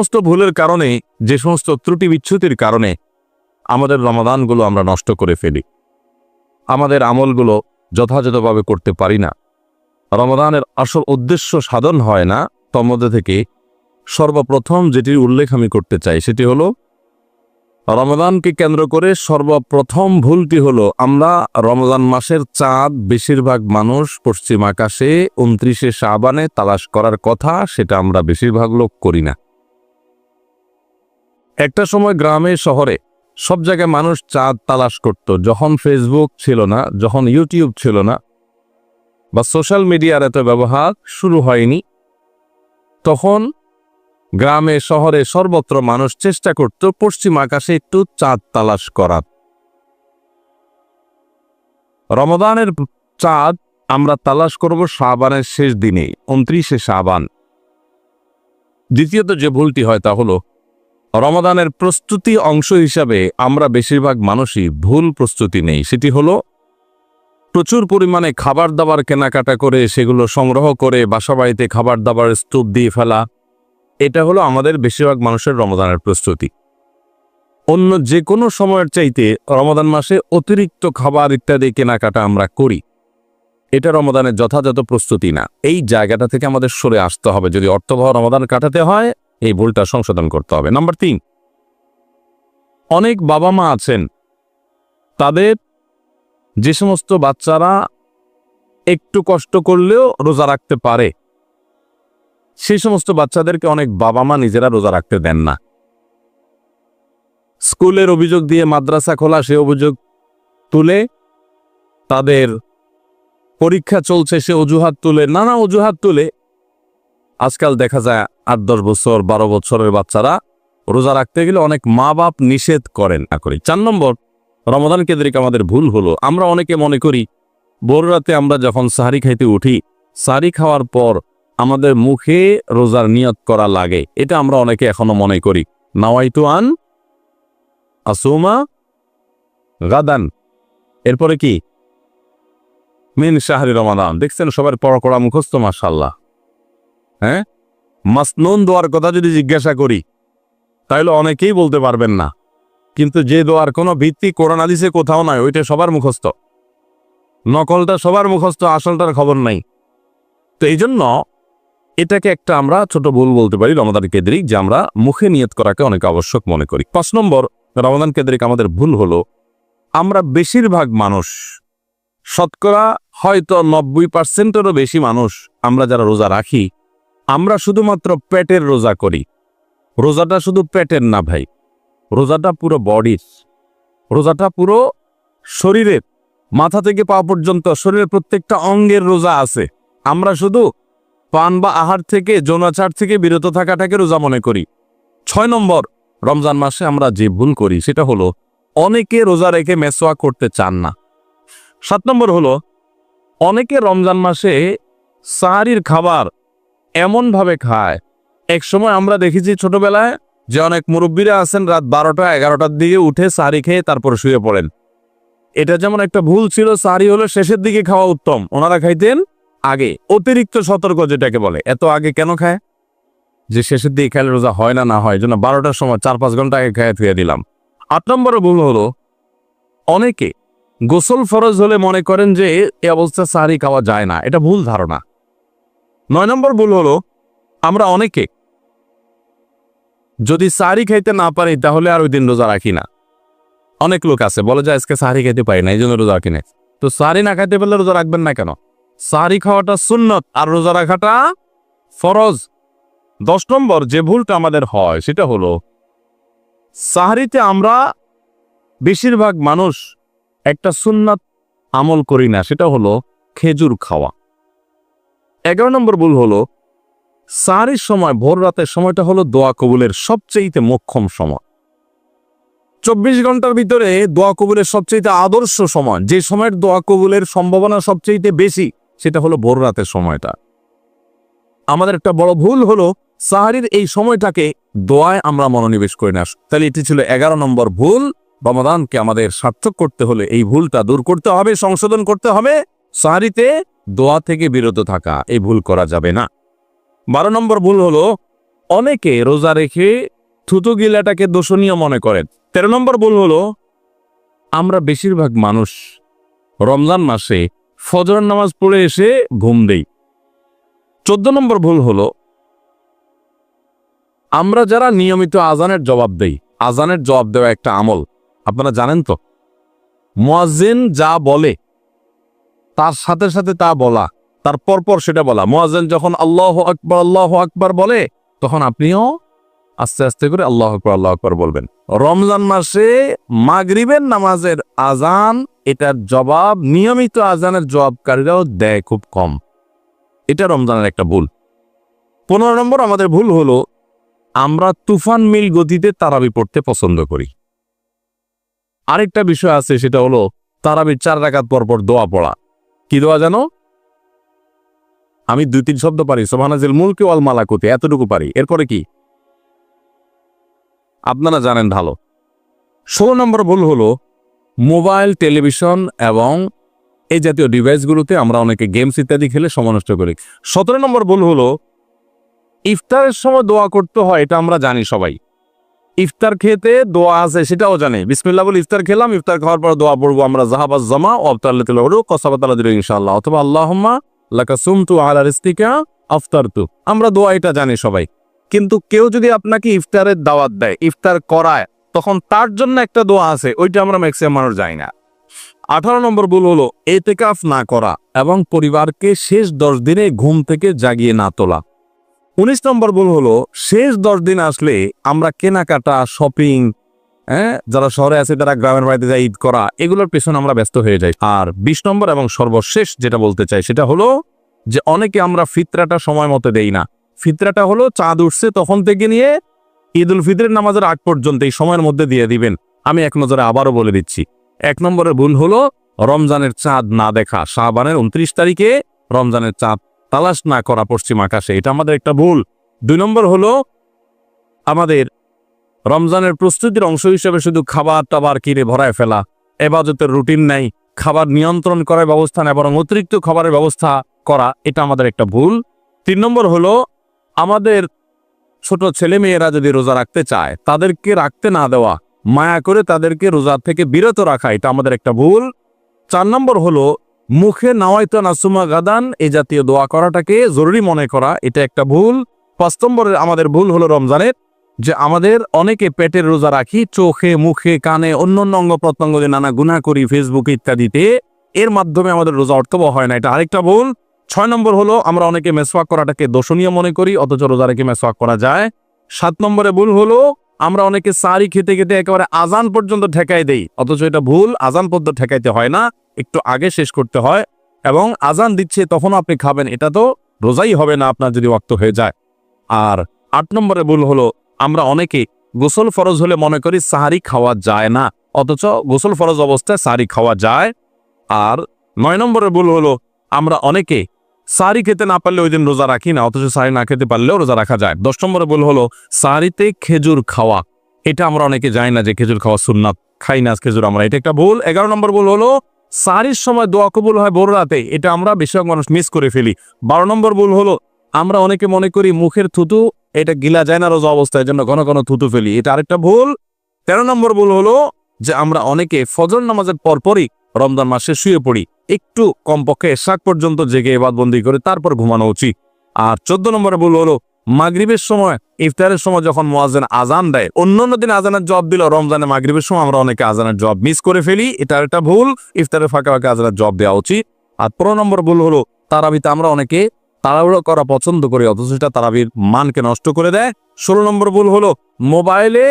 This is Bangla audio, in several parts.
সমস্ত ভুলের কারণে, যে সমস্ত ত্রুটি বিচ্ছুতির কারণে, আমাদের রমাদানগুলো আমরা নষ্ট করে ফেলি। আমাদের আমলগুলো যথাযথভাবে করতে পারি না। রমাদানের আসল উদ্দেশ্য সাধন হয় না, তার মধ্যে থেকে সর্বপ্রথম যেটির উল্লেখ আমি করতে চাই, সেটি হলো, রমাদানকে কেন্দ্র করে সর্বপ্রথম ভুলটি হলো, আমরা রমজান মাসের চাঁদ বেশিরভাগ মানুষ পশ্চিম আকাশে, উনত্রিশে শাবানে তালাশ করার কথা, সেটা আমরা বেশিরভাগ লোক করি না। একটা সময় গ্রামে, শহরে সব জায়গায় মানুষ চাঁদ তালাশ করত। যখন ফেসবুক ছিল না, যখন ইউটিউব ছিল না, বা সোশ্যাল মিডিয়ার এত ব্যবহার শুরু হয়নি, তখন গ্রামে, শহরে সর্বত্র মানুষ চেষ্টা করত পশ্চিম আকাশে একটু চাঁদ তালাশ করার। রমদানের চাঁদ আমরা তালাশ করব শাবানের শেষ দিনে উনত্রিশে শাবান। দ্বিতীয়ত যে ভুলটি হয় তা হলো রমাদানের প্রস্তুতি অংশ হিসাবে আমরা বেশিরভাগ মানুষই ভুল প্রস্তুতি নেই। সেটি হলো, প্রচুর পরিমাণে খাবার দাবার কেনাকাটা করে, সেগুলো সংগ্রহ করে বাসাবাড়িতে খাবার দাবার স্তূপ দিয়ে ফেলা, এটা হলো আমাদের বেশিরভাগ মানুষের রমদানের প্রস্তুতি। অন্য যে কোনো সময়ের চাইতে রমদান মাসে অতিরিক্ত খাবার ইত্যাদি কেনাকাটা আমরা করি। এটা রমদানের যথাযথ প্রস্তুতি না। এই জায়গাটা থেকে আমাদের সরে আসতে হবে। যদি অর্থবহ রমদান কাটাতে হয় এই ভুলটা সংশোধন করতে হবে। নাম্বার তিন, অনেক বাবা মা আছেন। তাদের যে সমস্ত বাচ্চারা একটু কষ্ট করলেও রোজা রাখতে পারে, সেই সমস্ত বাচ্চাদেরকে অনেক বাবা মা নিজেরা রোজা রাখতে দেন না। স্কুলের অভিযোগ দিয়ে মাদ্রাসা খোলা, সে অভিযোগ তুলে তাদের পরীক্ষা চলছে, সে অজুহাত তুলে, নানা অজুহাত তুলে আজকাল দেখা যায় আট, দশ বছর, বারো বছরের বাচ্চারা রোজা রাখতে গেলে অনেক মা বাপ নিষেধ করেন না করি। চার নম্বর রমাদান কেন্দ্রিক আমাদের ভুল হলো। আমরা অনেকে মনে করি, ভোর রাতে আমরা যখন সাহারি খাইতে উঠি, সাহারি খাওয়ার পর আমাদের মুখে রোজার নিয়ত করা লাগে। এটা আমরা অনেকে এখনও মনে করি। নাওয়াইতু আন আসুমা গাদান। এরপরে কি? মিন শাহরি রমাদান। দেখছেন সবার পড়া করা মুখস্থ মাসাল্লাহ হ্যাঁ? মাসনুন দোয়ার কথা যদি জিজ্ঞাসা করি তাহলে অনেকেই বলতে পারবেন না। কিন্তু যে দোয়ার কোনো ভিত্তি কোরআন আদিসে কোথাও নয় ওইটা সবার মুখস্থ। নকলটা সবার মুখস্থ, আসলটার খবর নাই। তো এই জন্য এটাকে একটা আমরা ছোট ভুল বলতে পারি রমাদান কেদ্রিক, যে আমরা মুখে নিয়ত করাকে অনেক আবশ্যক মনে করি। পাঁচ নম্বর, রমাদান কেন্দ্রিক আমাদের ভুল হলো, আমরা বেশিরভাগ মানুষ, শতকরা হয়তো নব্বই পার্সেন্টেরও বেশি মানুষ আমরা যারা রোজা রাখি আমরা শুধুমাত্র পেটের রোজা করি। রোজাটা শুধু পেটের না ভাই, রোজাটা পুরো বডির রোজাটা পুরো শরীরের, মাথা থেকে পা পর্যন্ত শরীরের প্রত্যেকটা অঙ্গের রোজা আছে। আমরা শুধু পান বা আহার থেকে, যৌনাচার থেকে বিরত থাকাটাকে রোজা মনে করি। ছয় নম্বর, রমজান মাসে আমরা যে ভুল করি, সেটা হলো অনেকে রোজা রেখে মেসোয়া করতে চান না। সাত নম্বর হলো, অনেকে রমজান মাসে সাহারির খাবার এমনভাবে খায়। এক সময় আমরা দেখেছি ছোটবেলায় যে অনেক মুরব্বীরা আছেন, রাত বারোটা, এগারোটার দিকে উঠে সারি খেয়ে তারপর শুয়ে পড়েন। এটা যেমন একটা ভুল ছিল সারি হলো শেষের দিকে খাওয়া উত্তম। ওনারা খাইতেন আগে, অতিরিক্ত সতর্ক যেটাকে বলে। এত আগে কেন খায়? যে শেষের দিকে খেলে রোজা হয় না না হয় জন্য বারোটার সময় চার পাঁচ ঘণ্টা আগে খেয়ে থুয়ে দিলাম। আট নম্বর ভুল হলো, অনেকে গোসল ফরজ হলে মনে করেন যে এ অবস্থা সারি খাওয়া যায় না। এটা ভুল ধারণা। নয় নম্বর ভুল হলো, আমরা অনেকে যদি সাহারি খাইতে না পারি, তাহলে আর ওই দিন রোজা রাখি না। অনেক লোক আছে, বলে যে আজকে সাহারি খাইতে পারি না এই জন্য রোজা রাখি না তো সাহারি না খাইতে পারলে রোজা রাখবেন না কেন? সাহারি খাওয়াটা সুন্নত, আর রোজা রাখাটা ফরজ। দশ নম্বর যে ভুলটা আমাদের হয়, সেটা হলো, সাহারিতে আমরা বেশিরভাগ মানুষ একটা সুন্নাত আমল করি না, সেটা হলো খেজুর খাওয়া। এগারো নম্বর ভুল হলো সাহারির সময়, ভোর রাতের সময়টা হলো দোয়া কবুলের সবচেয়ে মোক্ষম সময়। চব্বিশ ঘণ্টার ভিতরে দোয়া কবুলের সবচেয়ে আদর্শ সময়, যে সময়ের দোয়া কবুলের সম্ভাবনা সবচেয়ে বেশি, সেটা হলো ভোর রাতের সময়টা। আমাদের একটা বড় ভুল হলো, সাহারির এই সময়টাকে দোয়ায় আমরা মনোনিবেশ করি না। তাহলে এটি ছিল এগারো নম্বর ভুল। রমাদানকে আমাদের সার্থক করতে হলে এই ভুলটা দূর করতে হবে, সংশোধন করতে হবে। সাহারিতে দোয়া থেকে বিরত থাকা, এই ভুল করা যাবে না। বারো নম্বর ভুল হলো, অনেকে রোজা রেখে থুতু গিলাটাকে দোষণীয় মনে করেন। তেরো নম্বর ভুল হলো, আমরা বেশিরভাগ মানুষ রমজান মাসে ফজর নামাজ পড়ে এসে ঘুম দেই। চোদ্দ নম্বর ভুল হলো, আমরা যারা নিয়মিত আজানের জবাব দেই, আজানের জবাব দেওয়া একটা আমল। আপনারা জানেন তো? মুয়াজ্জিন যা বলে তার সাথে সাথে তা বলা, তার পরপর সেটা বলা। মুয়াজ্জিন যখন আল্লাহ আকবর আল্লাহ আকবর বলে, তখন আপনিও আস্তে আস্তে করে আল্লাহ আকবর আল্লাহ আকবর বলবেন। রমজান মাসে মাগরিবের নামাজের আজান এটার জবাব, নিয়মিত আজানের জবাবকারীরাও দেয় খুব কম। এটা রমজানের একটা ভুল। পনেরো নম্বর আমাদের ভুল হলো, আমরা তুফান মিল গতিতে তারাবি পড়তে পছন্দ করি। আরেকটা বিষয় আছে, সেটা হলো, তারাবির চার রাকাত পর পর দোয়া পড়া। কি দোয়া জানো? আমি দুই তিন শব্দ পারি সোহানাজিল মুলকে ওয়াল মালাকুতে, এতটুকু পারি। এরপরে কি? আপনারা জানেন ভালো। ষোলো নম্বর ভুল হলো, মোবাইল, টেলিভিশন এবং এই জাতীয় ডিভাইসগুলোতে আমরা অনেকে গেমস ইত্যাদি খেলে সময় নষ্ট করি। সতেরো নম্বর ভুল হলো, ইফতারের সময় দোয়া করতে হয়, এটা আমরা জানি সবাই। ইফতার খেতে দোয়া আছে, সেটাও জানে। বিসমিল্লাহ বলে ইফতার খেলাম, ইফতার খাওয়ার পর দোয়া পড়ব আমরা জাহাবাজ জামা অবতাল্লাহ কসাবাতাল্লাহ দিল ইনশাআল্লাহ। অথবা আল্লাহম্মা লাকা সুমতু আলা রিস্তিকা আফতারতু। আমরা দোয়া এটা জানি সবাই। কিন্তু কেউ যদি আপনাকে ইফতারের দাওয়াত দেয়, ইফতার করায়, তখন তার জন্য একটা দোয়া আছে, ওইটা আমরা ম্যাক্সিমাম মানুষ যাই না। আঠারো নম্বর ভুল হলো, এতেকাফ না করা এবং পরিবারকে শেষ দশ দিনে ঘুম থেকে জাগিয়ে না তোলা। উনিশ নম্বর ভুল হলো, শেষ দশ দিন আসলে আমরা কেনাকাটা শপিং হ্যাঁ যারা শহরে আছে তারা গ্রামের বাড়িতে যায়, ঈদ করা, এগুলোর পেছনে আমরা ব্যস্ত হয়ে যাই। আর বিশ নম্বর এবং সর্বশেষ যেটা বলতে চাই, সেটা হলো যে অনেকে আমরা ফিতরাটা সময় মতো দেই না। ফিতরাটা হলো চাঁদ উঠছে, তখন থেকে নিয়ে ঈদ উল ফিতরের নামাজের আগ পর্যন্ত এই সময়ের মধ্যে দিয়ে দিবেন। আমি এক নজরে আবারও বলে দিচ্ছি, এক নম্বরের ভুল হলো, রমজানের চাঁদ না দেখা। শাহবানের উনত্রিশ তারিখে রমজানের চাঁদ তালাশ না করা পশ্চিম আকাশে, এটা আমাদের একটা ভুল। দুই নম্বর হলো, আমাদের রমজানের প্রস্তুতির অংশ হিসেবে শুধু খাবার টাবার কিনে ভরায় ফেলা এবাজতের রুটিন নাই, খাবার নিয়ন্ত্রণ করার ব্যবস্থা নেই, বরং অতিরিক্ত খাবারের ব্যবস্থা করা, এটা আমাদের একটা ভুল। তিন নম্বর হলো, আমাদের ছোট ছেলে মেয়েরা যদি রোজা রাখতে চায়, তাদেরকে রাখতে না দেওয়া, মায়া করে তাদেরকে রোজা থেকে বিরত রাখা, এটা আমাদের একটা ভুল। চার নম্বর হলো মুখে নাওয়াইতো নাসুমা গাদান এই জাতীয় দোয়া করাটাকে জরুরি মনে করা, এটা একটা ভুল। পাঁচ নম্বরের আমাদের ভুল হলো রমজানের, যে আমাদের অনেকে পেটের রোজা রাখি, চোখে, মুখে, কানে অন্য অন্য অঙ্গ প্রত্যঙ্গ দিয়ে নানা গুণা করি ফেসবুক ইত্যাদিতে। এর মাধ্যমে আমাদের রোজা অর্থব হয় না, এটা আরেকটা ভুল। ছয় নম্বর হলো, আমরা অনেকে মেসওয়াক করাটাকে দোষণীয় মনে করি, অথচ রোজা রেখে মেসওয়াক করা যায়। সাত নম্বরে ভুল হলো আমরা অনেকে সারি খেতে খেতে একেবারে আজান পর্যন্ত ঠেকাই দেই। অথচ এটা ভুল, আজান পর্যন্ত ঠেকাইতে হয় না, একটু আগে শেষ করতে হয় এবং আজান দিচ্ছে তখন আপনি খাবেন, এটা তো রোজাই হবে না আপনার যদি ওয়াক্ত হয়ে যায়। আর আট নম্বরে ভুল হলো, আমরা অনেকে গোসল ফরজ হলে মনে করি সাহারি খাওয়া যায় না, অথচ গোসল ফরজ অবস্থায় সাহারি খাওয়া যায়। আর নয় নম্বরের ভুল হলো, আমরা অনেকে সারি খেতে না পারলে ওই দিন রোজা রাখি না, অথচ সারি না খেতে পারলেও রোজা রাখা যায়। দশ নম্বরে ভুল হলো, সারিতে খেজুর খাওয়া। এটা আমরা অনেকে জানি না যে খেজুর খাওয়া সুন্নাত, খাই না খেজুর আমরা। এটা একটা ভুল। এগারো নম্বর ভুল হলো, সারির সময় দোয়া কবুল হয় বড় রাতে, এটা আমরা বেশিরভাগ মানুষ মিস করে ফেলি। বারো নম্বর ভুল হলো, আমরা অনেকে মনে করি মুখের থুতু, এটা গিলা যায় না রোজা অবস্থায় জন্য ঘন ঘন থুতু ফেলি। এটা আরেকটা ভুল। তেরো নম্বর ভুল হলো, যে আমরা অনেকে ফজর নামাজের পরপরই রমজান মাসে শুয়ে পড়ি। একটু কমপক্ষে এশাক পর্যন্ত জেগে এবাদবন্দি করে তারপর ঘুমানো উচিত। আর চোদ্দ নম্বরে ভুল হলো, মাগরিবের সময়, ইফতারের সময় যখন মোয়াজেন আজান দেয় অন্য অন্য দিন আজানের জব দিল রমজানে মাগরিবের সময় আমরা অনেকে আজানের জব মিস করে ফেলি এটা একটা ভুল, ইফতারের ফাঁকে ফাঁকে আজানের জব দেওয়া উচিত। আর পনেরো নম্বর ভুল হলো, তারাবিতে আমরা অনেকে তাড়াহুড়ো করা পছন্দ করি, অথচ সেটা তারাবির মানকে নষ্ট করে দেয়। ষোলো নম্বর ভুল হলো, মোবাইলে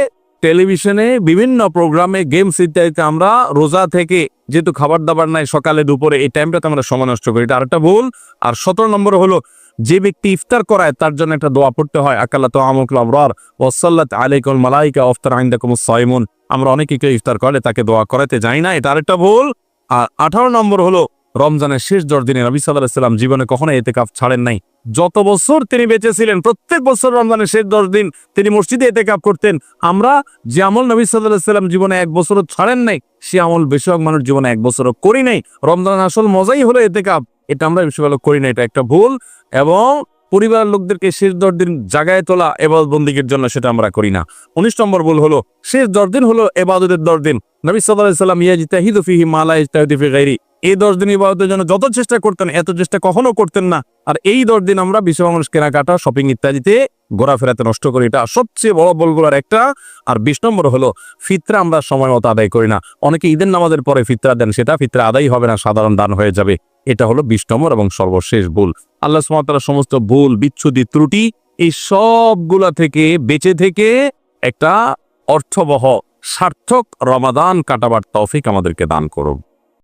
টেলিভিশনে বিভিন্ন প্রোগ্রামে গেমস ইত্যাদিতে আমরা রোজা থেকে যেহেতু খাবার দাবার নাই, সকালে, দুপুরে, এই টাইমটাতে আমরা সময় নষ্ট করি। এটা আরেকটা ভুল। আর সতেরো নম্বর হলো, যে ব্যক্তি ইফতার করায়, তার জন্য একটা দোয়া পড়তে হয়। আকাল্লা তো আমুকুল আবরার ওসাল্লাত আলাইকুল মালাইকা অফতার আইন্দাকুম সাইমুন। আমরা অনেকে কেউ ইফতার করে, তাকে দোয়া করাতে যাই না। এটা আরেকটা ভুল। আর আঠারো নম্বর হলো রমজানের শেষ দশ দিনে নবী সাল্লাহ সাল্লাম জীবনে কখনো এতে কাপ ছাড়েন নাই। যত বছর তিনি বেঁচে ছিলেন প্রত্যেক বছর রমজানের শেষ দশ দিন তিনি মসজিদে এতে কাপ করতেন। আমরা যে আমল নবী সাল্লাহ সাল্লাম জীবনে এক বছরও ছাড়েন নাই, সে আমল বেশিরভাগ মানুষ জীবনে এক বছরও করি নাই। রমজান আসল মজাই হলো এতে কাপ এটা আমরা বেশি ভালো করি না এটা একটা ভুল। এবং পরিবারের লোকদেরকে শেষ দশ দিন জাগায় তোলা এবাদত বন্দীগীর জন্য সেটা আমরা করি না। উনিশ নম্বর ভুল হলো, শেষ দশ দিন হলো এবাদতের দশ দিন। নবী সাল্লাহ সাল্লাম ইয়াজিতাহিদু ফিহি মালা ইজতাহিদু ফি গাইরি এই দশ দিন ইবাদতের জন্য যত চেষ্টা করতেন, এত চেষ্টা কখনো করতেন না। আর এই দশ দিন আমরা বিশ্ব মানুষ কেনাকাটা শপিং ইত্যাদিতে ঘোরাফেরাতে নষ্ট করি এটা সবচেয়ে বড় বলগুলোর একটা, আর বিশ নম্বর হলো, ফিতরা আমরা সময় মতো আদায় করি না। অনেকে ঈদের নামাজের পরে ফিতরা দেন, সেটা ফিতরা আদায় হবে না, সাধারণ দান হয়ে যাবে। এটা হলো বিশ নম্বর এবং সর্বশেষ ভুল। আল্লাহ সুমাতার সমস্ত ভুল, বিচ্ছুতি, ত্রুটি, এই সবগুলা থেকে বেঁচে থেকে একটা অর্থবহ, সার্থক রমাদান কাটাবার তৌফিক আমাদেরকে দান করুন।